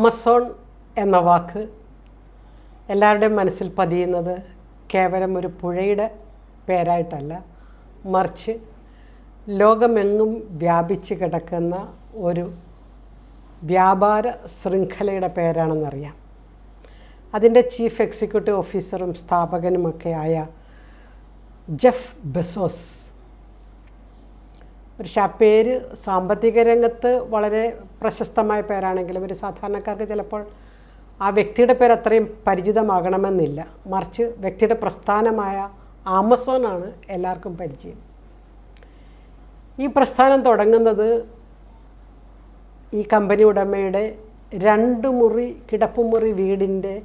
Amazon എന്ന വാക്ക് എല്ലാവരുടെയും മനസ്സിൽ പതിയുന്നത് കേവലം ഒരു പുഴയുടെ പേരായിട്ടല്ല മറിച്ച് ലോകമെങ്ങും വ്യാപിച്ച് കിടക്കുന്ന ഒരു വ്യാപാര ശൃംഖലയുടെ പേരാണെന്നറിയാം. അതിന്റെ ചീഫ് എക്സിക്യൂട്ടീവ് ഓഫീസറും സ്ഥാപകനുമൊക്കെ ആയ ജെഫ് ബെസോസ് ഒരു പേര് സാമ്പത്തിക രംഗത്ത് വളരെ പ്രശസ്തമായ പേരാണെങ്കിലും ഒരു സാധാരണക്കാർക്ക് ചിലപ്പോൾ ആ വ്യക്തിയുടെ പേര് അത്രയും പരിചിതമാകണമെന്നില്ല. മറിച്ച് വ്യക്തിയുടെ പ്രസ്ഥാനമായ ആമസോണാണ് എല്ലാവർക്കും പരിചയം. ഈ പ്രസ്ഥാനം തുടങ്ങുന്നത് ഈ കമ്പനി ഉടമയുടെ രണ്ട് മുറി കിടപ്പുമുറി വീടിന്റെ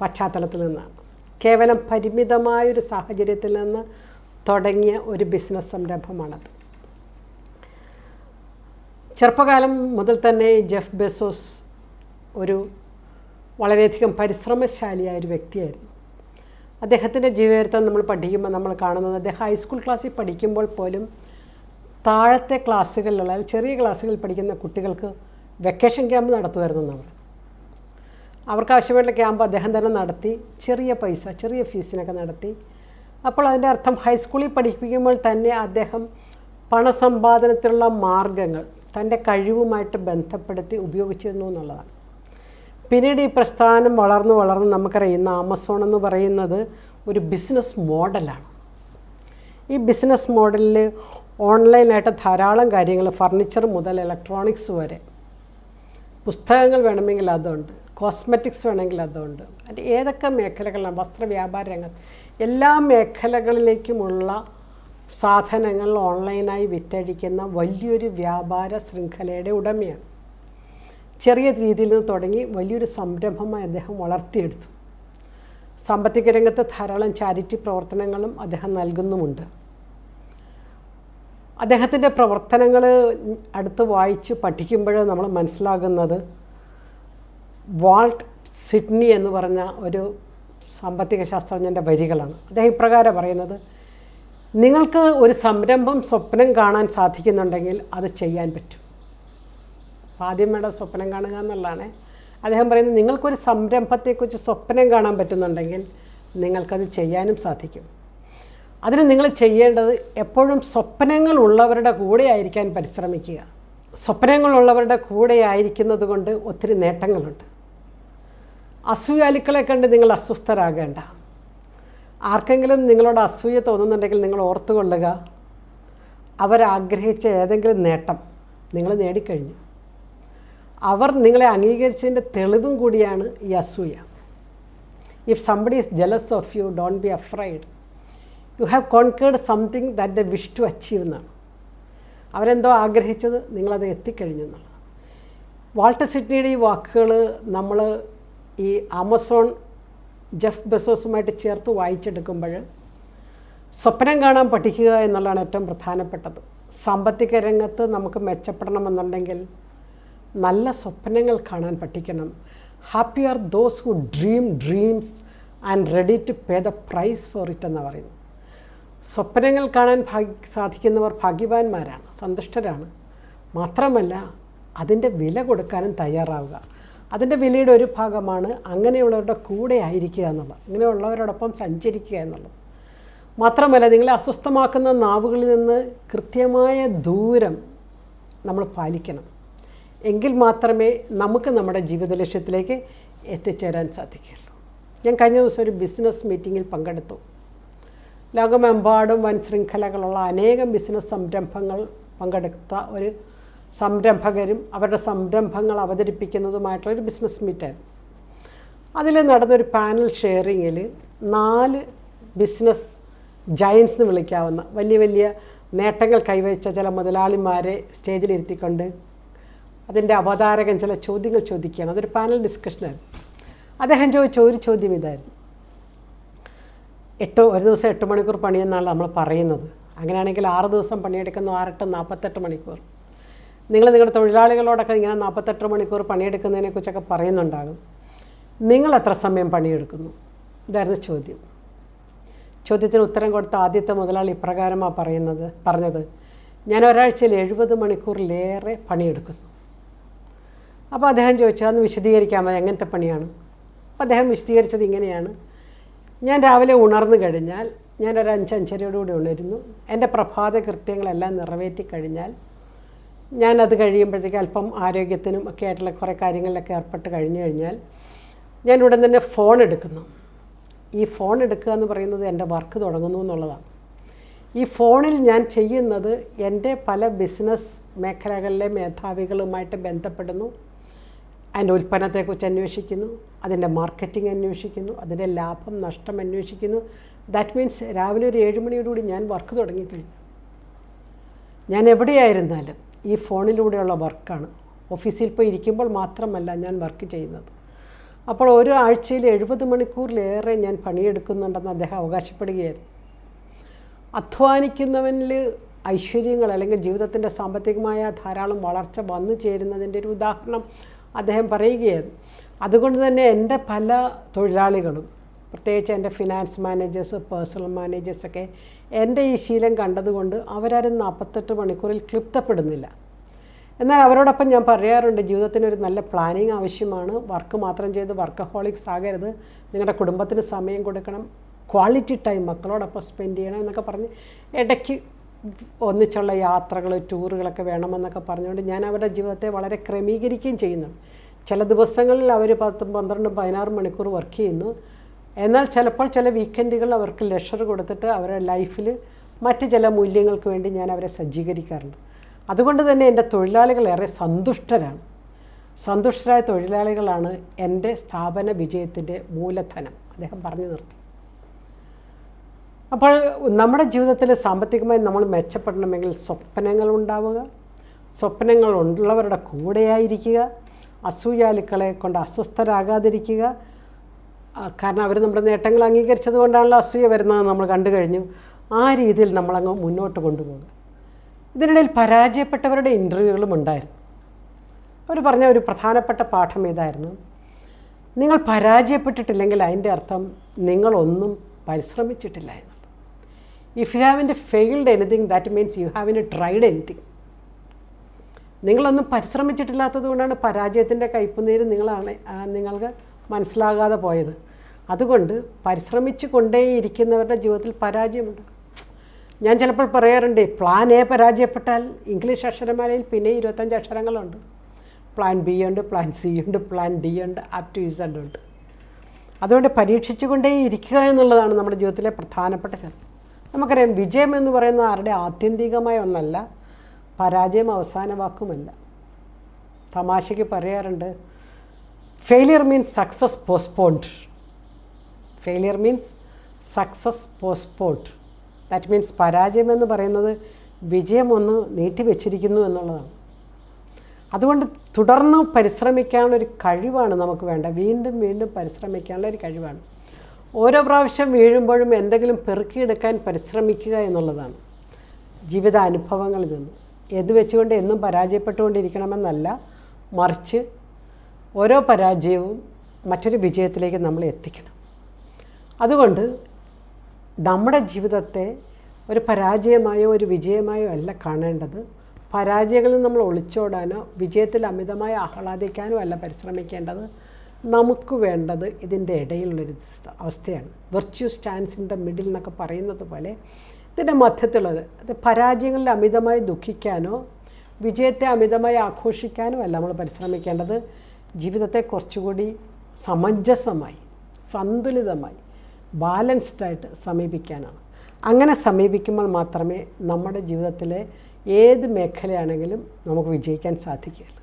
പശ്ചാത്തലത്തിൽ നിന്നാണ്. കേവലം പരിമിതമായൊരു സാഹചര്യത്തിൽ നിന്ന് തുടങ്ങിയ ഒരു ബിസിനസ് സംരംഭമാണത്. ചെറുപ്പകാലം മുതൽ തന്നെ ജെഫ് ബെസോസ് ഒരു വളരെയധികം പരിശ്രമശാലിയായ ഒരു വ്യക്തിയായിരുന്നു. അദ്ദേഹത്തിന്റെ ജീവിതത്തെ നമ്മൾ പഠിക്കുമ്പോൾ നമ്മൾ കാണുന്നത് അദ്ദേഹം ഹൈസ്കൂൾ ക്ലാസ്സിൽ പഠിക്കുമ്പോൾ പോലും താഴത്തെ ക്ലാസ്സുകളിലുള്ള ചെറിയ ക്ലാസ്സുകളിൽ പഠിക്കുന്ന കുട്ടികൾക്ക് വെക്കേഷൻ ക്യാമ്പ് നടത്തുമായിരുന്നു അവർ അവർക്ക് ആവശ്യമായിട്ടുള്ള ക്യാമ്പ് അദ്ദേഹം തന്നെ നടത്തി ചെറിയ പൈസ ചെറിയ ഫീസിനൊക്കെ നടത്തി. അപ്പോൾ അതിന്റെ അർത്ഥം ഹൈസ്കൂളിൽ പഠിപ്പിക്കുമ്പോൾ തന്നെ അദ്ദേഹം പണസമ്പാദനത്തിലുള്ള മാർഗങ്ങൾ തന്റെ കഴിവുമായിട്ട് ബന്ധപ്പെടുത്തി ഉപയോഗിച്ചിരുന്നു എന്നുള്ളതാണ്. പിന്നീട് ഈ പ്രസ്ഥാനം വളർന്നു വളർന്ന് നമുക്കറിയാം ഇന്ന് ആമസോൺ എന്ന് പറയുന്നത് ഒരു ബിസിനസ് മോഡലാണ്. ഈ ബിസിനസ് മോഡലിൽ ഓൺലൈനായിട്ട് ധാരാളം കാര്യങ്ങൾ ഫർണിച്ചർ മുതൽ ഇലക്ട്രോണിക്സ് വരെ. പുസ്തകങ്ങൾ വേണമെങ്കിൽ അതുണ്ട് കോസ്മെറ്റിക്സ് വേണമെങ്കിൽ അതുണ്ട്. അതിന്റെ ഏതൊക്കെ മേഖലകളിലാണ്? വസ്ത്രവ്യാപാര രംഗത്ത് എല്ലാ മേഖലകളിലേക്കുമുള്ള സാധനങ്ങൾ ഓൺലൈനായി വിറ്റഴിക്കുന്ന വലിയൊരു വ്യാപാര ശൃംഖലയുടെ ഉടമയാണ്. ചെറിയ രീതിയിൽ നിന്ന് തുടങ്ങി വലിയൊരു സംരംഭമായി അദ്ദേഹം വളർത്തിയെടുത്തു. സാമ്പത്തിക രംഗത്ത് ധാരാളം ചാരിറ്റി പ്രവർത്തനങ്ങളും അദ്ദേഹം നൽകുന്നുമുണ്ട്. അദ്ദേഹത്തിന്റെ പ്രവർത്തനങ്ങൾ അടുത്ത് വായിച്ച് പഠിക്കുമ്പോൾ നമ്മൾ മനസ്സിലാകുന്നത് വാൾട്ട് സിഡ്നി എന്ന് പറഞ്ഞ ഒരു സാമ്പത്തിക ശാസ്ത്രജ്ഞന്റെ വരികളാണ്. അദ്ദേഹം ഇപ്രകാരം പറയുന്നത് നിങ്ങൾക്ക് ഒരു സംരംഭം സ്വപ്നം കാണാൻ സാധിക്കുന്നുണ്ടെങ്കിൽ അത് ചെയ്യാൻ പറ്റും. ആദ്യം വേണ്ട സ്വപ്നം കാണുക എന്നുള്ളതാണ്. അദ്ദേഹം പറയുന്നത് നിങ്ങൾക്കൊരു സംരംഭത്തെക്കുറിച്ച് സ്വപ്നം കാണാൻ പറ്റുന്നുണ്ടെങ്കിൽ നിങ്ങൾക്കത് ചെയ്യാനും സാധിക്കും. അതിന് നിങ്ങൾ ചെയ്യേണ്ടത് എപ്പോഴും സ്വപ്നങ്ങൾ ഉള്ളവരുടെ കൂടെ ആയിരിക്കാൻ പരിശ്രമിക്കുക. സ്വപ്നങ്ങളുള്ളവരുടെ കൂടെ ആയിരിക്കുന്നത് കൊണ്ട് ഒത്തിരി നേട്ടങ്ങളുണ്ട്. അസൂയാലുക്കളെ കണ്ട് നിങ്ങൾ അസ്വസ്ഥരാകേണ്ട. ആർക്കെങ്കിലും നിങ്ങളോട് അസൂയ തോന്നുന്നുണ്ടെങ്കിൽ നിങ്ങൾ ഓർത്തുകൊള്ളുക. അവരാഗ്രഹിച്ച ഏതെങ്കിലും നേട്ടം നിങ്ങൾ നേടിക്കഴിഞ്ഞു. അവർ നിങ്ങളെ അംഗീകരിച്ചതിന്റെ തെളിവും കൂടിയാണ് ഈ അസൂയ. If somebody is jealous of you don't be afraid you have conquered something that the wish to achieve എന്നാണ്. അവരെന്തോ ആഗ്രഹിച്ചത് നിങ്ങളത് എത്തിക്കഴിഞ്ഞു എന്നുള്ളത് വാൾട്ടർ സിഡ്നിയുടെ ഈ വാക്കുകൾ നമ്മൾ ഈ ആമസോൺ ജെഫ് ബെസോസുമായിട്ട് ചേർത്ത് വായിച്ചെടുക്കുമ്പോൾ സ്വപ്നം കാണാൻ പഠിക്കുക എന്നുള്ളതാണ് ഏറ്റവും പ്രധാനപ്പെട്ടത്. സാമ്പത്തിക രംഗത്ത് നമുക്ക് മെച്ചപ്പെടണമെന്നുണ്ടെങ്കിൽ നല്ല സ്വപ്നങ്ങൾ കാണാൻ പഠിക്കണം. Happy are those who dream dreams and ready to pay the price for it എന്ന് പറയുന്നു. സ്വപ്നങ്ങൾ കാണാൻ ഭാഗ്യ സാധിക്കുന്നവർ ഭാഗ്യവാന്മാരാണ് സന്തുഷ്ടരാണ്. മാത്രമല്ല അതിന്റെ വില കൊടുക്കാനും തയ്യാറാവുക. അതിന്റെ വിലയുടെ ഒരു ഭാഗമാണ് അങ്ങനെയുള്ളവരുടെ കൂടെ ആയിരിക്കുക എന്നുള്ളത്. അങ്ങനെയുള്ളവരോടൊപ്പം സഞ്ചരിക്കുക എന്നുള്ളത്. മാത്രമല്ല നിങ്ങളെ അസ്വസ്ഥമാക്കുന്ന നാവുകളിൽ നിന്ന് കൃത്യമായ ദൂരം നമ്മൾ പാലിക്കണം. എങ്കിൽ മാത്രമേ നമുക്ക് നമ്മുടെ ജീവിത ലക്ഷ്യത്തിലേക്ക് എത്തിച്ചേരാൻ സാധിക്കുകയുള്ളൂ. ഞാൻ കഴിഞ്ഞ ദിവസം ഒരു ബിസിനസ് മീറ്റിങ്ങിൽ പങ്കെടുത്തു. ലോകമെമ്പാടും വൻ ശൃംഖലകളുള്ള അനേകം ബിസിനസ് സംരംഭങ്ങൾ പങ്കെടുത്ത ഒരു സംരംഭകരും അവരുടെ സംരംഭങ്ങൾ അവതരിപ്പിക്കുന്നതുമായിട്ടുള്ള ഒരു ബിസിനസ് മീറ്റായിരുന്നു അതിൽ നടന്നൊരു പാനൽ ഷെയറിങ്ങിൽ നാല് ബിസിനസ് ജയൻസ് എന്ന് വിളിക്കാവുന്ന വലിയ വലിയ നേട്ടങ്ങൾ കൈവരിച്ച ചില മുതലാളിമാരെ സ്റ്റേജിലിരുത്തിക്കൊണ്ട് അതിന്റെ അവതാരകൻ ചില ചോദ്യങ്ങൾ ചോദിക്കുകയാണ്. അതൊരു പാനൽ ഡിസ്കഷനായിരുന്നു അദ്ദേഹം ചോദിച്ച ഒരു ചോദ്യം ഇതായിരുന്നു. എട്ട് ഒരു ദിവസം എട്ട് മണിക്കൂർ പണിയെന്നാണ് നമ്മൾ പറയുന്നത്. അങ്ങനെയാണെങ്കിൽ ആറ് ദിവസം പണിയെടുക്കുന്നു ആറെട്ട് നാൽപ്പത്തെട്ട് മണിക്കൂർ. നിങ്ങൾ നിങ്ങളുടെ തൊഴിലാളികളോടൊക്കെ ഇങ്ങനെ നാൽപ്പത്തെട്ട് മണിക്കൂർ പണിയെടുക്കുന്നതിനെക്കുറിച്ചൊക്കെ പറയുന്നുണ്ടാകും. നിങ്ങൾ എത്ര സമയം പണിയെടുക്കുന്നു? ഇതായിരുന്നു ചോദ്യം. ചോദ്യത്തിന് ഉത്തരം കൊടുത്ത ആദ്യത്തെ മുതലാളി ഇപ്രകാരമാണ് പറയുന്നത് പറഞ്ഞത് ഞാൻ ഒരാഴ്ചയിൽ എഴുപത് മണിക്കൂറിലേറെ പണിയെടുക്കുന്നു. അപ്പോൾ അദ്ദേഹം ചോദിച്ചാൽ അന്ന് വിശദീകരിക്കാമോ? എങ്ങനത്തെ പണിയാണ്? അപ്പോൾ അദ്ദേഹം വിശദീകരിച്ചത് ഇങ്ങനെയാണ് ഞാൻ രാവിലെ ഉണർന്നു കഴിഞ്ഞാൽ ഞാനൊരു അഞ്ച് ഉണരുന്നു. എന്റെ പ്രഭാത കൃത്യങ്ങളെല്ലാം നിറവേറ്റി കഴിഞ്ഞാൽ ഞാനത് കഴിയുമ്പോഴത്തേക്ക് അല്പം ആരോഗ്യത്തിനും ഒക്കെ ആയിട്ടുള്ള കുറേ കാര്യങ്ങളിലൊക്കെ ഏർപ്പെട്ട് കഴിഞ്ഞു കഴിഞ്ഞാൽ ഞാൻ ഉടൻ തന്നെ ഫോൺ എടുക്കുന്നു. ഈ ഫോൺ എടുക്കുക എന്ന് പറയുന്നത് എന്റെ വർക്ക് തുടങ്ങുന്നു എന്നുള്ളതാണ്. ഈ ഫോണിൽ ഞാൻ ചെയ്യുന്നത് എന്റെ പല ബിസിനസ് മേഖലകളിലെ മേധാവികളുമായിട്ട് ബന്ധപ്പെടുന്നു. അതിന്റെ ഉൽപ്പന്നത്തെക്കുറിച്ച് അന്വേഷിക്കുന്നു അതിന്റെ മാർക്കറ്റിംഗ് അന്വേഷിക്കുന്നു അതിന്റെ ലാഭം നഷ്ടം അന്വേഷിക്കുന്നു. ദാറ്റ് മീൻസ് രാവിലെ ഒരു ഏഴ് മണിയോടുകൂടി ഞാൻ വർക്ക് തുടങ്ങിക്കഴിഞ്ഞു. ഞാൻ എവിടെയായിരുന്നാലും ഈ ഫോണിലൂടെയുള്ള വർക്കാണ്. ഓഫീസിൽ പോയി ഇരിക്കുമ്പോൾ മാത്രമല്ല ഞാൻ വർക്ക് ചെയ്യുന്നത്. അപ്പോൾ ഒരു ആഴ്ചയിൽ എഴുപത് മണിക്കൂറിലേറെ ഞാൻ പണിയെടുക്കുന്നുണ്ടെന്ന് അദ്ദേഹം അവകാശപ്പെടുകയായിരുന്നു. അധ്വാനിക്കുന്നവനിൽ ഐശ്വര്യങ്ങൾ അല്ലെങ്കിൽ ജീവിതത്തിന്റെ സാമ്പത്തികമായ ധാരാളം വളർച്ച വന്നു ചേരുന്നതിന്റെ ഒരു ഉദാഹരണം അദ്ദേഹം പറയുകയായിരുന്നു. അതുകൊണ്ട് തന്നെ എന്റെ പല തൊഴിലാളികളും പ്രത്യേകിച്ച് എന്റെ ഫിനാൻസ് മാനേജേഴ്സ് പേഴ്സണൽ മാനേജേഴ്സൊക്കെ എന്റെ ഈ ശീലം കണ്ടതുകൊണ്ട് അവരാരും നാൽപ്പത്തെട്ട് മണിക്കൂറിൽ ക്ലിപ്തപ്പെടുന്നില്ല. എന്നാൽ അവരോടൊപ്പം ഞാൻ പറയാറുണ്ട് ജീവിതത്തിന് ഒരു നല്ല പ്ലാനിങ് ആവശ്യമാണ്. വർക്ക് മാത്രം ചെയ്ത് വർക്കഹോളിക്സ് ആകരുത്. നിങ്ങളുടെ കുടുംബത്തിന് സമയം കൊടുക്കണം. ക്വാളിറ്റി ടൈം മക്കളോടൊപ്പം സ്പെൻഡ് ചെയ്യണം എന്നൊക്കെ പറഞ്ഞ് ഇടയ്ക്ക് ഒന്നിച്ചുള്ള യാത്രകൾ ടൂറുകളൊക്കെ വേണമെന്നൊക്കെ പറഞ്ഞുകൊണ്ട് ഞാൻ അവരുടെ ജീവിതത്തെ വളരെ ക്രമീകരിക്കുകയും ചെയ്യുന്നുണ്ട്. ചില ദിവസങ്ങളിൽ അവർ പത്തും പന്ത്രണ്ടും പതിനാറ് മണിക്കൂർ വർക്ക് ചെയ്യുന്നു. എന്നാൽ ചിലപ്പോൾ ചില വീക്കെൻഡുകൾ അവർക്ക് ലെഷർ കൊടുത്തിട്ട് അവരുടെ ലൈഫിൽ മറ്റ് ചില മൂല്യങ്ങൾക്ക് വേണ്ടി ഞാൻ അവരെ സജ്ജീകരിക്കാറുണ്ട്. അതുകൊണ്ട് തന്നെ എന്റെ തൊഴിലാളികൾ ഏറെ സന്തുഷ്ടരാണ്. സന്തുഷ്ടരായ തൊഴിലാളികളാണ് എന്റെ സ്ഥാപന വിജയത്തിന്റെ മൂലധനം. അദ്ദേഹം പറഞ്ഞു നിർത്തി. അപ്പോൾ നമ്മുടെ ജീവിതത്തിൽ സാമ്പത്തികമായി നമ്മൾ മെച്ചപ്പെടണമെങ്കിൽ സ്വപ്നങ്ങൾ ഉണ്ടാവുക. സ്വപ്നങ്ങൾ ഉള്ളവരുടെ കൂടെയായിരിക്കുക. അസൂയാലുക്കളെ കൊണ്ട് അസ്വസ്ഥരാകാതിരിക്കുക. കാരണം അവർ നമ്മുടെ നേട്ടങ്ങൾ അംഗീകരിച്ചത് കൊണ്ടാണല്ലോ അസൂയ വരുന്നത് നമ്മൾ കണ്ടു കഴിഞ്ഞു. ആ രീതിയിൽ നമ്മളങ്ങ് മുന്നോട്ട് കൊണ്ടുപോകുക ഇതിനിടയിൽ പരാജയപ്പെട്ടവരുടെ ഇന്റർവ്യൂകളും ഉണ്ടായിരുന്നു. അവർ പറഞ്ഞ ഒരു പ്രധാനപ്പെട്ട പാഠം ഇതായിരുന്നു നിങ്ങൾ പരാജയപ്പെട്ടിട്ടില്ലെങ്കിൽ അതിന്റെ അർത്ഥം നിങ്ങളൊന്നും പരിശ്രമിച്ചിട്ടില്ല എന്നുള്ളത്. If you have in failed anything that means you have in tried anything നിങ്ങളൊന്നും പരിശ്രമിച്ചിട്ടില്ലാത്തത് കൊണ്ടാണ് പരാജയത്തിന്റെ കയ്പുനീര് നിങ്ങളാണ് നിങ്ങൾക്ക് മനസ്സിലാകാതെ പോയത്. അതുകൊണ്ട് പരിശ്രമിച്ചു കൊണ്ടേയിരിക്കുന്നവരുടെ ജീവിതത്തിൽ പരാജയമുണ്ട്. ഞാൻ ചിലപ്പോൾ പറയാറുണ്ട് പ്ലാൻ എ പരാജയപ്പെട്ടാൽ ഇംഗ്ലീഷ് അക്ഷരമാലയിൽ പിന്നെ ഇരുപത്തഞ്ച് അക്ഷരങ്ങളുണ്ട്. പ്ലാൻ ബി ഉണ്ട് പ്ലാൻ സി ഉണ്ട് പ്ലാൻ ഡി ഉണ്ട് അപ് ടു ഇസഡ് ഉണ്ട്. അതുകൊണ്ട് പരീക്ഷിച്ചു കൊണ്ടേ ഇരിക്കുക എന്നുള്ളതാണ് നമ്മുടെ ജീവിതത്തിലെ പ്രധാനപ്പെട്ട ചെറുപ്പം നമുക്കറിയാം വിജയം എന്ന് പറയുന്നത് ആരുടെ ആത്യന്തികമായ ഒന്നല്ല പരാജയം അവസാന വാക്കുമല്ല തമാശയ്ക്ക് പറയാറുണ്ട് failure means success postponed failure means success postponed that means പരാജയം എന്ന് പറയുന്നത് വിജയം ഒന്ന് നീട്ടിവെച്ചിരിക്കുന്നു എന്നുള്ളതാണ്. അതുകൊണ്ട് തുടർന്ന് പരിശ്രമിക്കാനുള്ളൊരു കഴിവാണ് നമുക്ക് വേണ്ട വീണ്ടും വീണ്ടും പരിശ്രമിക്കാനുള്ള ഒരു കഴിവാണ്. ഓരോ പ്രാവശ്യം വീഴുമ്പോഴും എന്തെങ്കിലും പെറുക്കിയെടുക്കാൻ പരിശ്രമിക്കുക എന്നുള്ളതാണ്. ജീവിത അനുഭവങ്ങളിൽ നിന്ന്. എന്ന് വെച്ചുകൊണ്ട് എന്നും പരാജയപ്പെട്ടുകൊണ്ടിരിക്കണമെന്നല്ല മറിച്ച് ഓരോ പരാജയവും മറ്റൊരു വിജയത്തിലേക്ക് നമ്മൾ എത്തിക്കണം. അതുകൊണ്ട് നമ്മുടെ ജീവിതത്തെ ഒരു പരാജയമായോ ഒരു വിജയമായോ അല്ല കാണേണ്ടത്. പരാജയങ്ങളിൽ നമ്മൾ ഒളിച്ചോടാനോ വിജയത്തിൽ അമിതമായി ആഹ്ലാദിക്കാനോ അല്ല പരിശ്രമിക്കേണ്ടത്. നമുക്ക് വേണ്ടത് ഇതിന്റെ ഇടയിലുള്ളൊരു അവസ്ഥയാണ്. Virtue stands in the middle എന്നൊക്കെ പറയുന്നത് പോലെ ഇതിന്റെ മധ്യത്തിലുള്ളത്. അത് പരാജയങ്ങളിൽ അമിതമായി ദുഃഖിക്കാനോ വിജയത്തെ അമിതമായി ആഘോഷിക്കാനോ അല്ല നമ്മൾ പരിശ്രമിക്കേണ്ടത്. ജീവിതത്തെ കുറച്ചുകൂടി സമഞ്ജസമായി സന്തുലിതമായി ബാലൻസ്ഡായിട്ട് സമീപിക്കാനാണ്. അങ്ങനെ സമീപിക്കുമ്പോൾ മാത്രമേ നമ്മുടെ ജീവിതത്തിലെ ഏത് മേഖലയാണെങ്കിലും നമുക്ക് വിജയിക്കാൻ സാധിക്കുകയുള്ളൂ.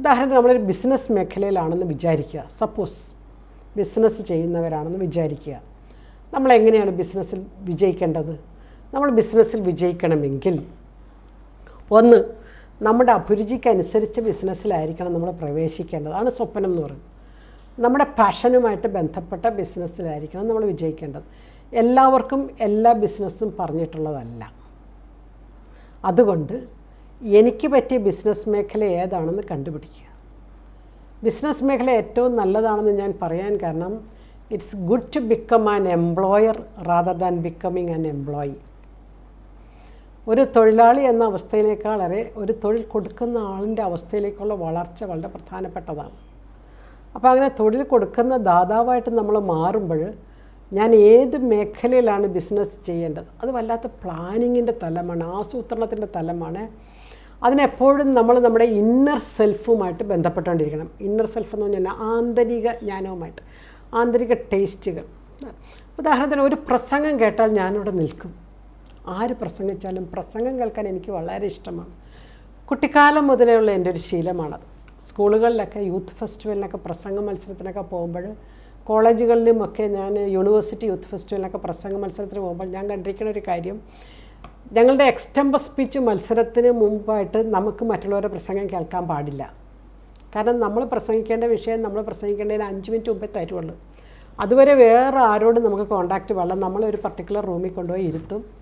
ഉദാഹരണത്തിന് നമ്മളൊരു ബിസിനസ് മേഖലയിലാണെന്ന് വിചാരിക്കുക. സപ്പോസ് ബിസിനസ് ചെയ്യുന്നവരാണെന്ന് വിചാരിക്കുക. നമ്മൾ എങ്ങനെയാണ് ബിസിനസ്സിൽ വിജയിക്കേണ്ടത്? നമ്മൾ ബിസിനസ്സിൽ വിജയിക്കണമെങ്കിൽ ഒന്ന് നമ്മുടെ അഭിരുചിക്കനുസരിച്ച് ബിസിനസ്സിലായിരിക്കണം നമ്മൾ പ്രവേശിക്കേണ്ടത്. അതാണ് സ്വപ്നം എന്ന് പറയുന്നത്. നമ്മുടെ പാഷനുമായിട്ട് ബന്ധപ്പെട്ട ബിസിനസ്സിലായിരിക്കണം നമ്മൾ വിജയിക്കേണ്ടത്. എല്ലാവർക്കും എല്ലാ ബിസിനസ്സും പറഞ്ഞിട്ടുള്ളതല്ല. അതുകൊണ്ട് എനിക്ക് പറ്റിയ ബിസിനസ് മേഖല ഏതാണെന്ന് കണ്ടുപിടിക്കുക. ബിസിനസ് മേഖല ഏറ്റവും നല്ലതാണെന്ന് ഞാൻ പറയാൻ കാരണം it's good to become an employer rather than becoming an employee ഒരു തൊഴിലാളി എന്ന അവസ്ഥയിലേക്കാളേറെ ഒരു തൊഴിൽ കൊടുക്കുന്ന ആളിന്റെ അവസ്ഥയിലേക്കുള്ള വളർച്ച വളരെ പ്രധാനപ്പെട്ടതാണ്. അപ്പോൾ അങ്ങനെ തൊഴിൽ കൊടുക്കുന്ന ദാതാവായിട്ട് നമ്മൾ മാറുമ്പോൾ ഞാൻ ഏത് മേഖലയിലാണ് ബിസിനസ് ചെയ്യേണ്ടത്? അത് വല്ലാത്ത പ്ലാനിങ്ങിന്റെ തലമാണ് ആസൂത്രണത്തിന്റെ തലമാണ്. അതിനെപ്പോഴും നമ്മൾ നമ്മുടെ ഇന്നർ സെൽഫുമായിട്ട് ബന്ധപ്പെട്ടുകൊണ്ടിരിക്കണം. ഇന്നർ സെൽഫ് എന്ന് പറഞ്ഞാൽ ആന്തരിക ജ്ഞാനവുമായിട്ട് ആന്തരിക ടേസ്റ്റുകൾ ഉദാഹരണത്തിന് ഒരു പ്രസംഗം കേട്ടാൽ ഞാനിവിടെ നിൽക്കും. ആര് പ്രസംഗിച്ചാലും പ്രസംഗം കേൾക്കാൻ എനിക്ക് വളരെ ഇഷ്ടമാണ്. കുട്ടിക്കാലം മുതലേ ഉള്ള എന്റെ ഒരു ശീലമാണത്. സ്കൂളുകളിലൊക്കെ യൂത്ത് ഫെസ്റ്റിവലിനൊക്കെ പ്രസംഗ മത്സരത്തിനൊക്കെ പോകുമ്പോൾ കോളേജുകളിലും ഒക്കെ ഞാൻ യൂണിവേഴ്സിറ്റി യൂത്ത് ഫെസ്റ്റിവലിനൊക്കെ പ്രസംഗ മത്സരത്തിന് പോകുമ്പോൾ ഞാൻ കണ്ടിരിക്കുന്ന ഒരു കാര്യം ഞങ്ങളുടെ എക്സ്റ്റംബർ സ്പീച്ച് മത്സരത്തിന് മുമ്പായിട്ട് നമുക്ക് മറ്റുള്ളവരുടെ പ്രസംഗം കേൾക്കാൻ പാടില്ല. കാരണം നമ്മൾ പ്രസംഗിക്കേണ്ട വിഷയം നമ്മൾ പ്രസംഗിക്കേണ്ടതിന് അഞ്ച് മിനിറ്റ് മുമ്പേ തരുള്ളൂ. അതുവരെ വേറെ ആരോടും നമുക്ക് കോണ്ടാക്റ്റ് വേണം നമ്മളൊരു പർട്ടിക്കുലർ റൂമിൽ കൊണ്ടുപോയി ഇരുത്തും.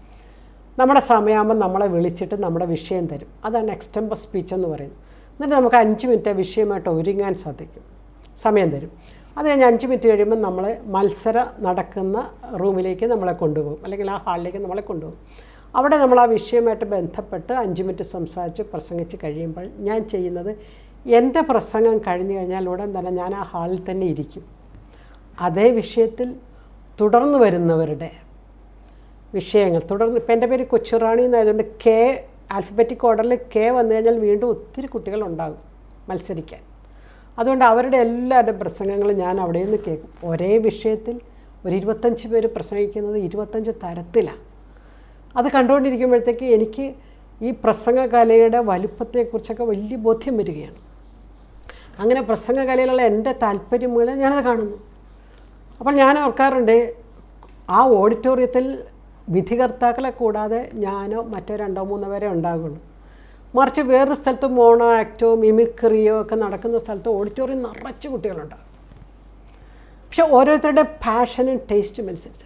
നമ്മുടെ സമയമാകുമ്പോൾ നമ്മളെ വിളിച്ചിട്ട് നമ്മുടെ വിഷയം തരും. അതാണ് എക്സ്റ്റംബർ സ്പീച്ച് എന്ന് പറയുന്നത്. എന്നിട്ട് നമുക്ക് അഞ്ച് മിനിറ്റ് വിഷയമായിട്ട് ഒരുങ്ങാൻ സാധിക്കും. സമയം തരും. അത് കഴിഞ്ഞ് അഞ്ച് മിനിറ്റ് കഴിയുമ്പോൾ നമ്മൾ മത്സരം നടക്കുന്ന റൂമിലേക്ക് നമ്മളെ കൊണ്ടുപോകും. അല്ലെങ്കിൽ ആ ഹാളിലേക്ക് നമ്മളെ കൊണ്ടുപോകും. അവിടെ നമ്മൾ ആ വിഷയമായിട്ട് ബന്ധപ്പെട്ട് അഞ്ച് മിനിറ്റ് സംസാരിച്ച് പ്രസംഗിച്ച് കഴിയുമ്പോൾ ഞാൻ ചെയ്യുന്നത് എന്റെ പ്രസംഗം കഴിഞ്ഞു കഴിഞ്ഞാൽ ഉടൻ തന്നെ ഞാൻ ആ ഹാളിൽ തന്നെ ഇരിക്കും. അതേ വിഷയത്തിൽ തുടർന്ന് വരുന്നവരുടെ വിഷയങ്ങൾ. തുടർന്ന് ഇപ്പം എന്റെ പേര് കൊച്ചുറാണി എന്നായതുകൊണ്ട് കെ ആൽഫബറ്റിക് ഓർഡറിൽ കെ വന്നു കഴിഞ്ഞാൽ വീണ്ടും ഒത്തിരി കുട്ടികൾ ഉണ്ടാകും മത്സരിക്കാൻ. അതുകൊണ്ട് അവരുടെ എല്ലാവരുടെ പ്രസംഗങ്ങളും ഞാൻ അവിടെ നിന്ന് കേൾക്കും. ഒരേ വിഷയത്തിൽ ഒരു ഇരുപത്തഞ്ച് പേര് പ്രസംഗിക്കുന്നത് ഇരുപത്തഞ്ച് തരത്തിലാണ്. അത് കണ്ടുകൊണ്ടിരിക്കുമ്പോഴത്തേക്ക് എനിക്ക് ഈ പ്രസംഗകലയുടെ വലുപ്പത്തെക്കുറിച്ചൊക്കെ വലിയ ബോധ്യം വരികയാണ്. അങ്ങനെ പ്രസംഗകലയിലുള്ള എന്റെ താല്പര്യം മൂലം ഞാനത് കാണുന്നു. അപ്പോൾ ഞാൻ ഓർക്കാറുണ്ട് ആ ഓഡിറ്റോറിയത്തിൽ വിധികർത്താക്കളെ കൂടാതെ ഞാനോ മറ്റോ രണ്ടോ മൂന്നോ പേരെ ഉണ്ടാകുള്ളൂ. മറിച്ച് വേറൊരു സ്ഥലത്ത് മോണോ ആക്റ്റോ മിമിക്രിയോ ഒക്കെ നടക്കുന്ന സ്ഥലത്ത് ഓഡിറ്റോറിയം നിറച്ച് കുട്ടികളുണ്ടാകും പക്ഷെ ഓരോരുത്തരുടെ പാഷനും ടേസ്റ്റും അനുസരിച്ച്.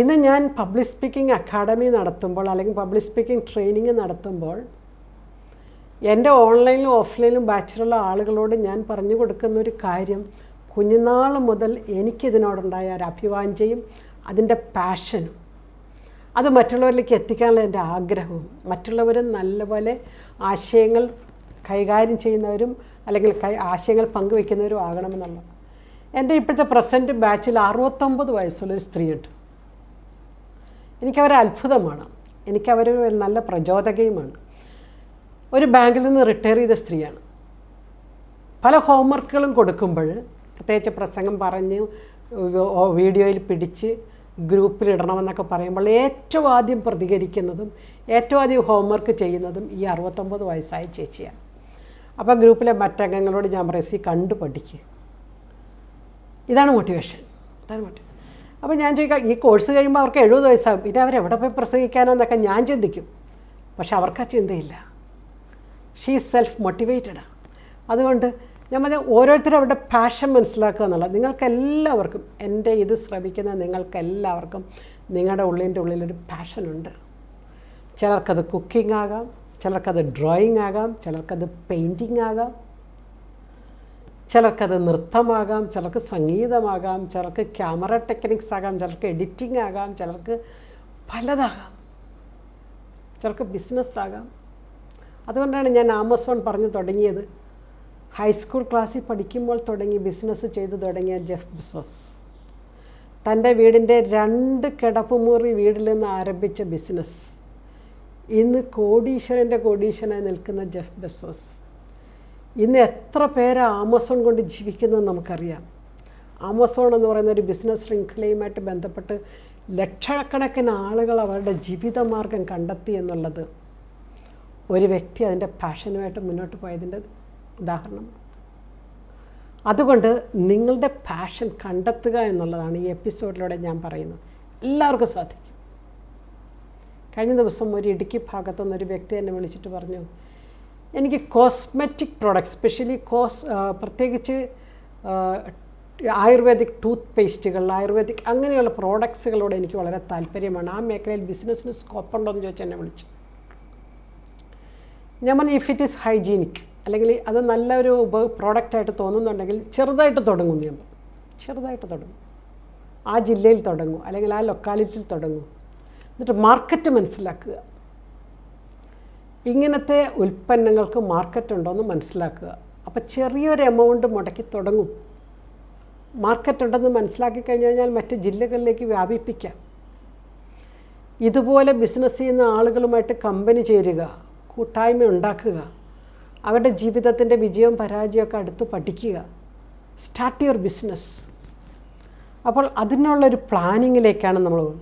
ഇന്ന് ഞാൻ പബ്ലിക് സ്പീക്കിംഗ് അക്കാഡമി നടത്തുമ്പോൾ അല്ലെങ്കിൽ പബ്ലിക് സ്പീക്കിംഗ് ട്രെയിനിങ് നടത്തുമ്പോൾ എന്റെ ഓൺലൈനിലും ഓഫ്ലൈനിലും ബാച്ചിലുള്ള ആളുകളോട് ഞാൻ പറഞ്ഞു കൊടുക്കുന്ന ഒരു കാര്യം കുഞ്ഞുനാൾ മുതൽ എനിക്കിതിനോടുണ്ടായ ഒരു അഭിവാഞ്ചയും അതിന്റെ പാഷനും അത് മറ്റുള്ളവരിലേക്ക് എത്തിക്കാനുള്ള എന്റെ ആഗ്രഹവും മറ്റുള്ളവരും നല്ലപോലെ ആശയങ്ങൾ കൈകാര്യം ചെയ്യുന്നവരും അല്ലെങ്കിൽ ആശയങ്ങൾ പങ്കുവയ്ക്കുന്നവരും ആകണമെന്നുള്ളത് എന്റെ ഇപ്പോഴത്തെ പ്രസന്റ് ബാച്ചിൽ അറുപത്തൊമ്പത് വയസ്സുള്ളൊരു സ്ത്രീയുണ്ട്. എനിക്കവരെ അത്ഭുതമാണ്. എനിക്കവർ നല്ല പ്രചോദകയുമാണ്. ഒരു ബാങ്കിൽ നിന്ന് റിട്ടയർ ചെയ്ത സ്ത്രീയാണ്. പല ഹോംവർക്കുകളും കൊടുക്കുമ്പോൾ പ്രത്യേകിച്ച് പ്രസംഗം പറഞ്ഞ് വീഡിയോയിൽ പിടിച്ച് ഗ്രൂപ്പിലിടണമെന്നൊക്കെ പറയുമ്പോൾ ഏറ്റവും ആദ്യം പ്രതികരിക്കുന്നതും ഏറ്റവും ആദ്യം ഹോംവർക്ക് ചെയ്യുന്നതും ഈ അറുപത്തൊമ്പത് വയസ്സായ ചേച്ചിയാണ്. അപ്പോൾ ഗ്രൂപ്പിലെ മറ്റംഗങ്ങളോട് ഞാൻ പറയും സി കണ്ടു പഠിക്കുക ഇതാണ് മോട്ടിവേഷൻ ഇതാണ് മോട്ടിവേഷൻ അപ്പോൾ ഞാൻ ചോദിക്കാം ഈ കോഴ്സ് കഴിയുമ്പോൾ അവർക്ക് എഴുപത് വയസ്സാകും പിന്നെ അവരെവിടെ പോയി പ്രസംഗിക്കാനെന്നൊക്കെ ഞാൻ ചിന്തിക്കും. പക്ഷെ അവർക്ക് ആ ചിന്തയില്ല. ഷീ സെൽഫ് മോട്ടിവേറ്റഡാണ് അതുകൊണ്ട് ഞാൻ പറഞ്ഞ ഓരോരുത്തരും അവരുടെ പാഷൻ മനസ്സിലാക്കുക എന്നുള്ളത് നിങ്ങൾക്കെല്ലാവർക്കും എന്റെ ഇത് ശ്രമിക്കുന്ന നിങ്ങൾക്കെല്ലാവർക്കും നിങ്ങളുടെ ഉള്ളിന്റെ ഉള്ളിലൊരു പാഷനുണ്ട് ചിലർക്കത് കുക്കിംഗ് ആകാം ചിലർക്കത് ഡ്രോയിങ് ആകാം ചിലർക്കത് പെയിന്റിങ് ആകാം ചിലർക്കത് നൃത്തമാകാം ചിലർക്ക് സംഗീതമാകാം ചിലർക്ക് ക്യാമറ ടെക്നിക്സ് ആകാം ചിലർക്ക് എഡിറ്റിംഗ് ആകാം ചിലർക്ക് പലതാകാം. ചിലർക്ക് ബിസിനസ് ആകാം. അതുകൊണ്ടാണ് ഞാൻ ആമസോൺ പറഞ്ഞു തുടങ്ങിയത്. ഹൈസ്കൂൾ ക്ലാസ്സിൽ പഠിക്കുമ്പോൾ തുടങ്ങി ബിസിനസ് ചെയ്തു തുടങ്ങിയ ജെഫ് ബിസോസ് തന്റെ വീടിന്റെ രണ്ട് കിടപ്പുമുറി വീടിൽ നിന്ന് ആരംഭിച്ച ബിസിനസ് ഇന്ന് കോടീശ്വരന്റെ കോടീശ്വരനായി നിൽക്കുന്ന ജെഫ് ബെസോസ് ഇന്ന് എത്ര പേര് ആമസോൺ കൊണ്ട് ജീവിക്കുന്നത് നമുക്കറിയാം. ആമസോൺ എന്ന് പറയുന്ന ഒരു ബിസിനസ് ശൃംഖലയുമായിട്ട് ബന്ധപ്പെട്ട് ലക്ഷക്കണക്കിന് ആളുകൾ അവരുടെ ജീവിതമാർഗം കണ്ടെത്തി എന്നുള്ളത് ഒരു വ്യക്തി അതിന്റെ പാഷനുമായിട്ട് മുന്നോട്ട് പോയതിന്റെ ഉദാഹരണം. അതുകൊണ്ട് നിങ്ങളുടെ പാഷൻ കണ്ടെത്തുക എന്നുള്ളതാണ് ഈ എപ്പിസോഡിലൂടെ ഞാൻ പറയുന്നത്. എല്ലാവർക്കും സാധിക്കും. കഴിഞ്ഞ ദിവസം ഒരു ഇടുക്കി ഭാഗത്തുനിന്ന് ഒരു വ്യക്തി എന്നെ വിളിച്ചിട്ട് പറഞ്ഞു എനിക്ക് കോസ്മെറ്റിക് പ്രോഡക്റ്റ് സ്പെഷ്യലി കോസ് പ്രത്യേകിച്ച് ആയുർവേദിക് ടൂത്ത് പേസ്റ്റുകൾ ആയുർവേദിക് അങ്ങനെയുള്ള പ്രോഡക്ട്സുകളോട് എനിക്ക് വളരെ താല്പര്യമാണ്. ആ മേഖലയിൽ ബിസിനസ്സിന് സ്കോപ്പ് എന്ന് ചോദിച്ച് എന്നെ വിളിച്ചു. ഞാൻ പറഞ്ഞു ഇഫ് ഇറ്റ് ഈസ് ഹൈജീനിക് അല്ലെങ്കിൽ അത് നല്ലൊരു ഉപ പ്രോഡക്റ്റായിട്ട് തോന്നുന്നുണ്ടെങ്കിൽ ചെറുതായിട്ട് തുടങ്ങും ഞാൻ ചെറുതായിട്ട് തുടങ്ങും. ആ ജില്ലയിൽ തുടങ്ങും. അല്ലെങ്കിൽ ആ ലൊക്കാലിറ്റിയിൽ തുടങ്ങും. എന്നിട്ട് മാർക്കറ്റ് മനസ്സിലാക്കുക. ഇങ്ങനത്തെ ഉൽപ്പന്നങ്ങൾക്ക് മാർക്കറ്റ് ഉണ്ടോ എന്ന് മനസ്സിലാക്കുക. അപ്പോൾ ചെറിയൊരു എമൗണ്ട് മുടക്കി തുടങ്ങും. മാർക്കറ്റ് ഉണ്ടെന്ന് മനസ്സിലാക്കി കഴിഞ്ഞു കഴിഞ്ഞാൽ മറ്റ് ജില്ലകളിലേക്ക് വ്യാപിപ്പിക്കാം. ഇതുപോലെ ബിസിനസ് ചെയ്യുന്ന ആളുകളുമായിട്ട് കമ്പനി ചേരുക. കൂട്ടായ്മ ഉണ്ടാക്കുക. അവരുടെ ജീവിതത്തിന്റെ വിജയവും പരാജയമൊക്കെ അടുത്ത് പഠിക്കുക. സ്റ്റാർട്ട് യുവർ ബിസിനസ് അപ്പോൾ അതിനുള്ളൊരു പ്ലാനിങ്ങിലേക്കാണ് നമ്മൾ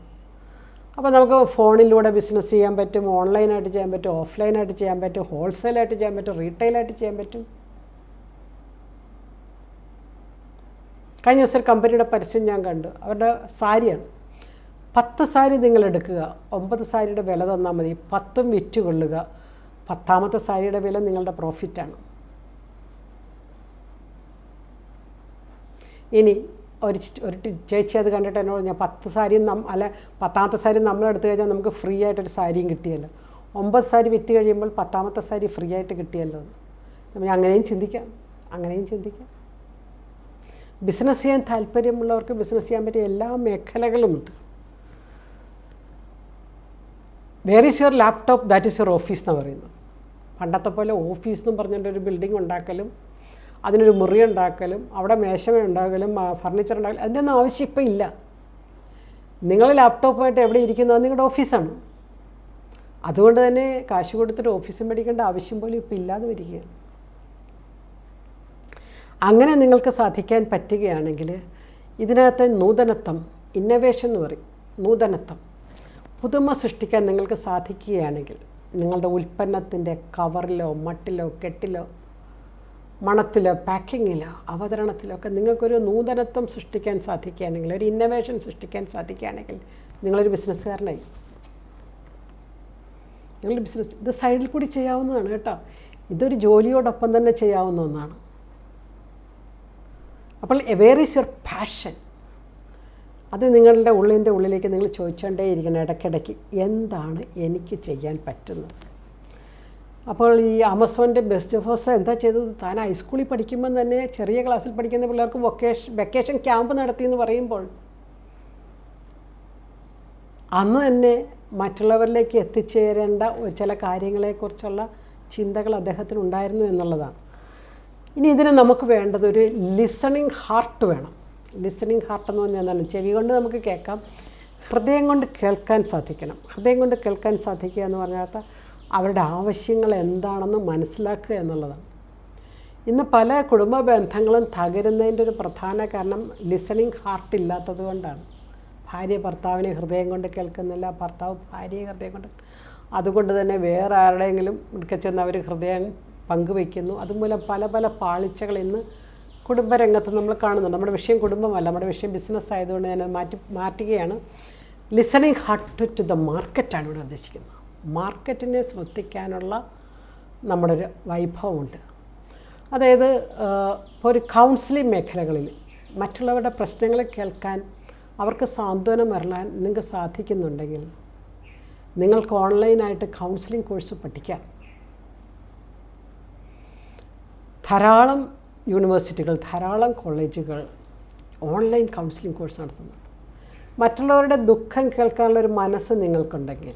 അപ്പോൾ നമുക്ക് ഫോണിലൂടെ ബിസിനസ് ചെയ്യാൻ പറ്റും ഓൺലൈനായിട്ട് ചെയ്യാൻ പറ്റും ഓഫ്ലൈനായിട്ട് ചെയ്യാൻ പറ്റും ഹോൾസെയിലായിട്ട് ചെയ്യാൻ പറ്റും റീറ്റെയിലായിട്ട് ചെയ്യാൻ പറ്റും. കഴിഞ്ഞ ദിവസം കമ്പനിയുടെ പരസ്യം ഞാൻ കണ്ടു. അവരുടെ സാരിയാണ്. പത്ത് സാരി നിങ്ങൾ എടുക്കുക. ഒമ്പത് സാരിയുടെ വില തന്നാൽ മതി. പത്തും വിറ്റ് കൊള്ളുക. പത്താമത്തെ സാരിയുടെ വില നിങ്ങളുടെ പ്രോഫിറ്റാണ് ഇനി ഒരു ഒരു ചേച്ചി അത് കണ്ടിട്ട് എന്നോട് ഞാൻ പത്ത് സാരിയും നം അല്ല പത്താമത്തെ സാരി നമ്മൾ എടുത്തു കഴിഞ്ഞാൽ നമുക്ക് ഫ്രീ ആയിട്ടൊരു സാരിയും കിട്ടിയല്ലോ. ഒമ്പത് സാരി വിറ്റ് കഴിയുമ്പോൾ പത്താമത്തെ സാരി ഫ്രീ ആയിട്ട് കിട്ടിയല്ലോ. നമ്മൾ അങ്ങനെയും ചിന്തിക്കാം അങ്ങനെയും ചിന്തിക്കാം. ബിസിനസ് ചെയ്യാൻ താല്പര്യമുള്ളവർക്ക് ബിസിനസ് ചെയ്യാൻ പറ്റിയ എല്ലാ മേഖലകളുമുണ്ട്. Where is your laptop that is your office എന്ന് പറയുന്നത്. പണ്ടത്തെ പോലെ ഓഫീസ് എന്ന് പറഞ്ഞിട്ട് ഒരു ബിൽഡിംഗ് ഉണ്ടാക്കലും അതിനൊരു മുറി ഉണ്ടാക്കലും അവിടെ മേശമ ഉണ്ടാക്കലും ഫർണിച്ചർ ഉണ്ടാക്കലും അതിന്റെ ഒന്നും ആവശ്യം ഇപ്പം ഇല്ല. നിങ്ങൾ ലാപ്ടോപ്പുമായിട്ട് എവിടെ ഇരിക്കുന്നത് നിങ്ങളുടെ ഓഫീസാണ് അതുകൊണ്ട് തന്നെ കാശ് കൊടുത്തിട്ട് ഓഫീസ് മേടിക്കേണ്ട ആവശ്യം പോലും ഇപ്പം ഇല്ലാതെ വരികയാണ്. അങ്ങനെ നിങ്ങൾക്ക് സാധിക്കാൻ പറ്റുകയാണെങ്കിൽ ഇതിനകത്തെ നൂതനത്വം ഇന്നവേഷൻ എന്ന് പറയും നൂതനത്വം പുതുമ സൃഷ്ടിക്കാൻ നിങ്ങൾക്ക് സാധിക്കുകയാണെങ്കിൽ നിങ്ങളുടെ ഉൽപ്പന്നത്തിന്റെ കവറിലോ മട്ടിലോ കെട്ടിലോ മണത്തിലോ പാക്കിങ്ങിലോ അവതരണത്തിലോ ഒക്കെ നിങ്ങൾക്കൊരു നൂതനത്വം സൃഷ്ടിക്കാൻ സാധിക്കുകയാണെങ്കിൽ ഒരു ഇന്നവേഷൻ സൃഷ്ടിക്കാൻ സാധിക്കുകയാണെങ്കിൽ നിങ്ങളൊരു ബിസിനസ്സുകാരനായി നിങ്ങളുടെ ബിസിനസ് ഇത് സൈഡിൽ കൂടി ചെയ്യാവുന്നതാണ് കേട്ടോ. ഇതൊരു ജോലിയോടൊപ്പം തന്നെ ചെയ്യാവുന്ന ഒന്നാണ്. അപ്പോൾ വേർ ഈസ് യുവർ പാഷൻ അത് നിങ്ങളുടെ ഉള്ളിന്റെ ഉള്ളിലേക്ക് നിങ്ങൾ ചോദിച്ചുകൊണ്ടേയിരിക്കണം ഇടയ്ക്കിടയ്ക്ക്. എന്താണ് എനിക്ക് ചെയ്യാൻ പറ്റുന്നത്? അപ്പോൾ ഈ ആമസോന്റെ ബെസ്റ്റ് ഓഫേഴ്സ് എന്താ ചെയ്തത്? താൻ ഹൈസ്കൂളിൽ പഠിക്കുമ്പോൾ തന്നെ ചെറിയ ക്ലാസ്സിൽ പഠിക്കുന്ന പിള്ളേർക്ക് വൊക്കേഷൻ വെക്കേഷൻ ക്യാമ്പ് നടത്തി എന്ന് പറയുമ്പോൾ അന്ന് തന്നെ മറ്റുള്ളവരിലേക്ക് എത്തിച്ചേരേണ്ട ചില കാര്യങ്ങളെക്കുറിച്ചുള്ള ചിന്തകൾ അദ്ദേഹത്തിന് ഉണ്ടായിരുന്നു എന്നുള്ളതാണ്. ഇനി ഇതിന് നമുക്ക് വേണ്ടത് ഒരു ലിസണിങ് ഹാർട്ട് വേണം. ലിസണിങ് ഹാർട്ട് എന്ന് പറഞ്ഞാൽ എന്താണ്? ചെവി കൊണ്ട് നമുക്ക് കേൾക്കാം. ഹൃദയം കൊണ്ട് കേൾക്കാൻ സാധിക്കണം. ഹൃദയം കൊണ്ട് കേൾക്കാൻ സാധിക്കുക എന്ന് പറഞ്ഞാൽ അവരുടെ ആവശ്യങ്ങൾ എന്താണെന്ന് മനസ്സിലാക്കുക എന്നുള്ളതാണ്. ഇന്ന് പല കുടുംബ ബന്ധങ്ങളും തകരുന്നതിന്റെ ഒരു പ്രധാന കാരണം ലിസണിങ് ഹാർട്ട് ഇല്ലാത്തത് കൊണ്ടാണ്. ഭാര്യ ഭർത്താവിനെ ഹൃദയം കൊണ്ട് കേൾക്കുന്നില്ല ഭർത്താവ് ഭാര്യയെ ഹൃദയം കൊണ്ട് അതുകൊണ്ട് തന്നെ വേറെ ആരുടെയെങ്കിലും ചെന്ന് അവർ ഹൃദയം പങ്കുവയ്ക്കുന്നു. അതുമൂലം പല പല പാളിച്ചകൾ ഇന്ന് കുടുംബരംഗത്ത് നമ്മൾ കാണുന്നുണ്ട്. നമ്മുടെ വിഷയം കുടുംബമല്ല നമ്മുടെ വിഷയം ബിസിനസ് ആയതുകൊണ്ട് ഞാൻ മാറ്റി മാറ്റുകയാണ്. ലിസണിങ് ഹാർട്ട് ടു ദ മാർക്കറ്റാണ് ഇവിടെ ഉദ്ദേശിക്കുന്നത്. മാർക്കറ്റിനെ ശ്രദ്ധിക്കാനുള്ള നമ്മുടെ ഒരു വൈഭവമുണ്ട്. അതായത് ഇപ്പോൾ ഒരു കൗൺസിലിംഗ് മേഖലകളിൽ മറ്റുള്ളവരുടെ പ്രശ്നങ്ങൾ കേൾക്കാൻ അവർക്ക് സാന്ത്വനം വരലാൻ നിങ്ങൾക്ക് സാധിക്കുന്നുണ്ടെങ്കിൽ നിങ്ങൾക്ക് ഓൺലൈനായിട്ട് കൗൺസിലിംഗ് കോഴ്സ് പഠിക്കാം. ധാരാളം യൂണിവേഴ്സിറ്റികൾ ധാരാളം കോളേജുകൾ ഓൺലൈൻ കൗൺസിലിംഗ് കോഴ്സ് നടത്തുന്നുണ്ട് മറ്റുള്ളവരുടെ ദുഃഖം കേൾക്കാനുള്ളൊരു മനസ്സ് നിങ്ങൾക്കുണ്ടെങ്കിൽ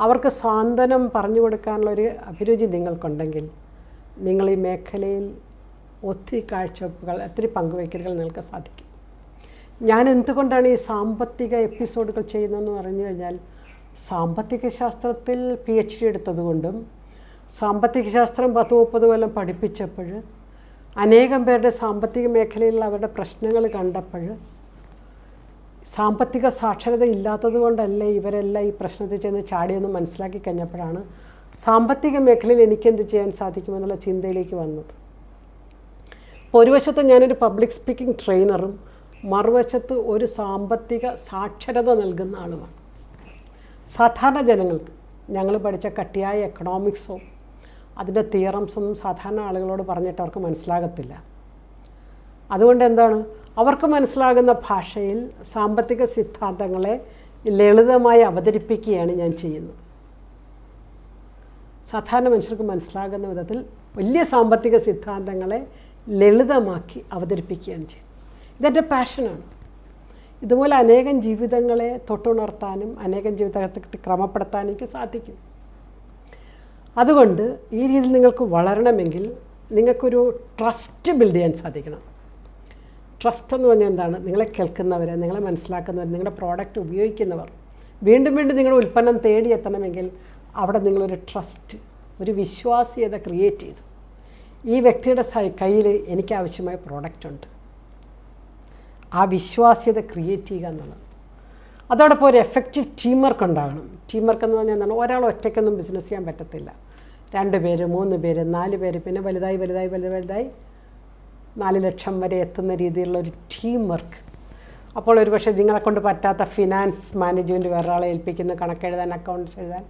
അവർക്ക് സാന്ത്വനം പറഞ്ഞു കൊടുക്കാനുള്ളൊരു അഭിരുചി നിങ്ങൾക്കുണ്ടെങ്കിൽ നിങ്ങൾ ഈ മേഖലയിൽ ഒത്തിരി കാഴ്ചവെപ്പുകൾ ഒത്തിരി പങ്കുവയ്ക്കലുകൾ നിങ്ങൾക്ക് സാധിക്കും. ഞാൻ എന്തുകൊണ്ടാണ് ഈ സാമ്പത്തിക എപ്പിസോഡുകൾ ചെയ്യുന്നതെന്ന് പറഞ്ഞു കഴിഞ്ഞാൽ സാമ്പത്തിക ശാസ്ത്രത്തിൽ പി എച്ച് ഡി എടുത്തതുകൊണ്ടും സാമ്പത്തിക ശാസ്ത്രം പത്ത് മുപ്പത് കൊല്ലം പഠിപ്പിച്ചപ്പോൾ അനേകം പേരുടെ സാമ്പത്തിക മേഖലയിലുള്ള അവരുടെ പ്രശ്നങ്ങൾ കണ്ടപ്പോൾ സാമ്പത്തിക സാക്ഷരത ഇല്ലാത്തത് കൊണ്ടല്ലേ ഇവരെല്ലാം ഈ പ്രശ്നത്തിൽ ചെന്ന് ചാടിയെന്ന് മനസ്സിലാക്കി കഴിഞ്ഞപ്പോഴാണ് സാമ്പത്തിക മേഖലയിൽ എനിക്കെന്ത് ചെയ്യാൻ സാധിക്കുമെന്നുള്ള ചിന്തയിലേക്ക് വന്നത്. അപ്പോൾ ഒരു വശത്ത് ഞാനൊരു പബ്ലിക് സ്പീക്കിംഗ് ട്രെയിനറും മറുവശത്ത് ഒരു സാമ്പത്തിക സാക്ഷരത നൽകുന്ന ആളുമാണ്. സാധാരണ ജനങ്ങൾക്ക് ഞങ്ങൾ പഠിച്ച കട്ടിയായ എക്കണോമിക്സോ അതിന്റെ തിയറംസൊന്നും സാധാരണ ആളുകളോട് പറഞ്ഞിട്ട് അവർക്ക് മനസ്സിലാകത്തില്ല. അതുകൊണ്ട് എന്താണ്? അവർക്ക് മനസ്സിലാകുന്ന ഭാഷയിൽ സാമ്പത്തിക സിദ്ധാന്തങ്ങളെ ലളിതമായി അവതരിപ്പിക്കുകയാണ് ഞാൻ ചെയ്യുന്നത്. സാധാരണ മനുഷ്യർക്ക് മനസ്സിലാകുന്ന വിധത്തിൽ വലിയ സാമ്പത്തിക സിദ്ധാന്തങ്ങളെ ലളിതമാക്കി അവതരിപ്പിക്കുകയാണ് ചെയ്യുന്നത്. ഇതെന്റെ പാഷനാണ്. ഇതുപോലെ അനേകം ജീവിതങ്ങളെ തൊട്ടുണർത്താനും അനേകം ജീവിതത്തെ ക്രമപ്പെടുത്താനും എനിക്ക് സാധിക്കും. അതുകൊണ്ട് ഈ രീതിയിൽ നിങ്ങൾക്ക് വളരണമെങ്കിൽ നിങ്ങൾക്കൊരു ട്രസ്റ്റ് ബിൽഡ് ചെയ്യാൻ സാധിക്കണം. ട്രസ്റ്റ് എന്ന് പറഞ്ഞാൽ എന്താണ്? നിങ്ങളെ കേൾക്കുന്നവർ നിങ്ങളെ മനസ്സിലാക്കുന്നവർ നിങ്ങളുടെ പ്രോഡക്റ്റ് ഉപയോഗിക്കുന്നവർ. വീണ്ടും വീണ്ടും നിങ്ങളുടെ ഉൽപ്പന്നം തേടി എത്തണമെങ്കിൽ അവിടെ നിങ്ങളൊരു ട്രസ്റ്റ് ഒരു വിശ്വാസ്യത ക്രിയേറ്റ് ചെയ്തു. ഈ വ്യക്തിയുടെ കയ്യിൽ എനിക്ക് ആവശ്യമായ പ്രോഡക്റ്റ് ഉണ്ട്. ആ വിശ്വാസ്യത ക്രിയേറ്റ് ചെയ്യുക എന്നുള്ളത്. അതോടൊപ്പം ഒരു എഫക്റ്റീവ് ടീം വർക്ക് ഉണ്ടാകണം. ടീം വർക്ക് എന്ന് പറഞ്ഞാൽ എന്താണ്? ഒരാൾ ഒറ്റയ്ക്കൊന്നും ബിസിനസ് ചെയ്യാൻ പറ്റത്തില്ല. രണ്ട് പേര് മൂന്ന് പേര് നാല് പേര് പിന്നെ വലുതായി വലുതായി വലുതായി വലുതായി നാല് ലക്ഷം വരെ എത്തുന്ന രീതിയിലുള്ള ഒരു ടീം വർക്ക് അപ്പോൾ ഒരു പക്ഷേ നിങ്ങളെ കൊണ്ട് പറ്റാത്ത ഫിനാൻസ് മാനേജ്മെന്റ് വേറൊരാളെ ഏൽപ്പിക്കുന്ന കണക്കെഴുതാൻ അക്കൗണ്ട്സ് എഴുതാൻ.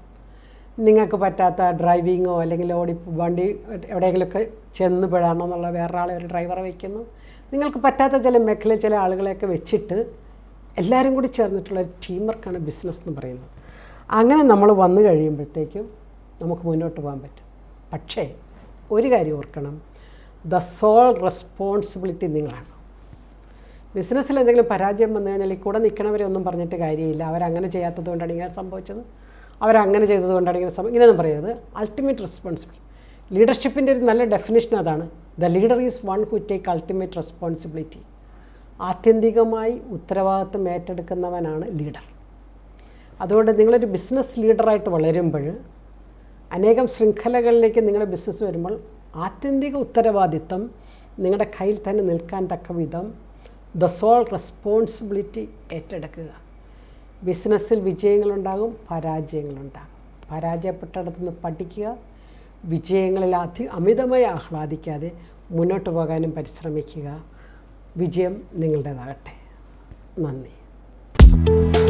നിങ്ങൾക്ക് പറ്റാത്ത ഡ്രൈവിങ്ങോ അല്ലെങ്കിൽ ഓടി വണ്ടി എവിടെയെങ്കിലുമൊക്കെ ചെന്ന് പെടാണോ എന്നുള്ള വേറൊരാളെ ഒരു ഡ്രൈവറെ വയ്ക്കുന്നു. നിങ്ങൾക്ക് പറ്റാത്ത ചില മേഖലയിൽ ചില ആളുകളെയൊക്കെ വെച്ചിട്ട് എല്ലാവരും കൂടി ചേർന്നിട്ടുള്ള ടീം വർക്കാണ് ബിസിനസ് എന്ന് പറയുന്നത്. അങ്ങനെ നമ്മൾ വന്നു കഴിയുമ്പോഴത്തേക്കും നമുക്ക് മുന്നോട്ട് പോകാൻ പറ്റും. പക്ഷേ ഒരു കാര്യം ഓർക്കണം. ദ സോൾ റെസ്പോൺസിബിലിറ്റി നിങ്ങളാണ്. ബിസിനസ്സിൽ എന്തെങ്കിലും പരാജയം വന്നു കഴിഞ്ഞാൽ ഈ കൂടെ നിൽക്കണവരെ ഒന്നും പറഞ്ഞിട്ട് കാര്യമില്ല. അവരങ്ങനെ ചെയ്യാത്തത് കൊണ്ടാണ് ഇങ്ങനെ സംഭവിച്ചത്. അവരങ്ങനെ ചെയ്തത് കൊണ്ടാണ് ഇങ്ങനെ സംഭവം ഇങ്ങനെയൊന്നും പറയരുത്. അൾട്ടിമേറ്റ് റെസ്പോൺസിബിൾ ലീഡർഷിപ്പിന്റെ ഒരു നല്ല ഡെഫിനേഷൻ അതാണ്. The leader is one who take ultimate responsibility ആത്യന്തികമായി ഉത്തരവാദിത്വം ഏറ്റെടുക്കുന്നവനാണ് ലീഡർ. അതുകൊണ്ട് നിങ്ങളൊരു ബിസിനസ് ലീഡറായിട്ട് വളരുമ്പോൾ അനേകം ശൃംഖലകളിലേക്ക് നിങ്ങളുടെ ബിസിനസ് വരുമ്പോൾ ആത്യന്തിക ഉത്തരവാദിത്തം നിങ്ങളുടെ കയ്യിൽ തന്നെ നിൽക്കാൻ തക്ക വിധം ദ സോൾ റെസ്പോൺസിബിലിറ്റി ഏറ്റെടുക്കുക. ബിസിനസ്സിൽ വിജയങ്ങളുണ്ടാകും പരാജയങ്ങളുണ്ടാകും. പരാജയപ്പെട്ടിടത്തു നിന്ന് പഠിക്കുക വിജയങ്ങളിൽ അധി അമിതമായി ആഹ്ലാദിക്കാതെ മുന്നോട്ട് പോകാനും പരിശ്രമിക്കുക. വിജയം നിങ്ങളുടേതാകട്ടെ. നന്ദി.